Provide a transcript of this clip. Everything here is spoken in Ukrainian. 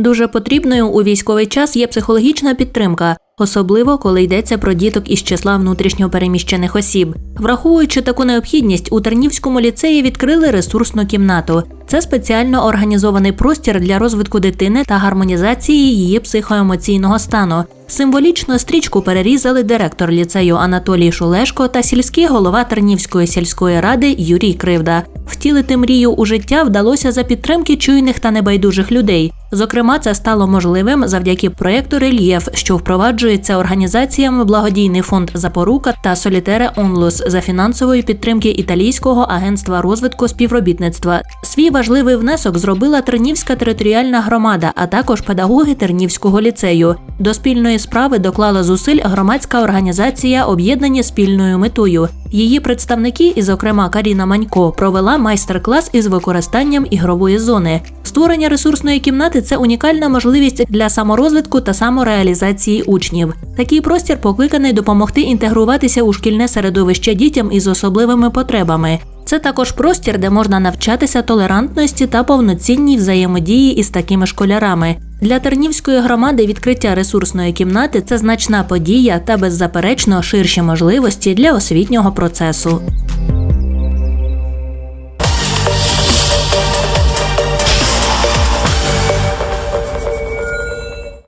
Дуже потрібною у військовий час є психологічна підтримка, особливо коли йдеться про діток із числа внутрішньо переміщених осіб. Враховуючи таку необхідність, у Тернівському ліцеї відкрили ресурсну кімнату. Це спеціально організований простір для розвитку дитини та гармонізації її психоемоційного стану. Символічно стрічку перерізали директор ліцею Анатолій Шулешко та сільський голова Тернівської сільської ради Юрій Кривда. Втілити мрію у життя вдалося за підтримки чуйних та небайдужих людей. Зокрема, це стало можливим завдяки проєкту Рельєф, що впроваджується організаціями Благодійний фонд Запорука та Солітере Онлус за фінансової підтримки італійського агентства розвитку співробітництва. Свій важливий внесок зробила Тернівська територіальна громада, а також педагоги Тернівського ліцею. До спільної справи доклала зусиль громадська організація Об'єднані спільною метою. Її представники, і, зокрема, Каріна Манько, провела майстер-клас із використанням ігрової зони. Створення ресурсної кімнати це унікальна можливість для саморозвитку та самореалізації учнів. Такий простір покликаний допомогти інтегруватися у шкільне середовище дітям із особливими потребами. Це також простір, де можна навчатися толерантності та повноцінній взаємодії із такими школярами. Для Тернівської громади відкриття ресурсної кімнати це значна подія та беззаперечно ширші можливості для освітнього процесу.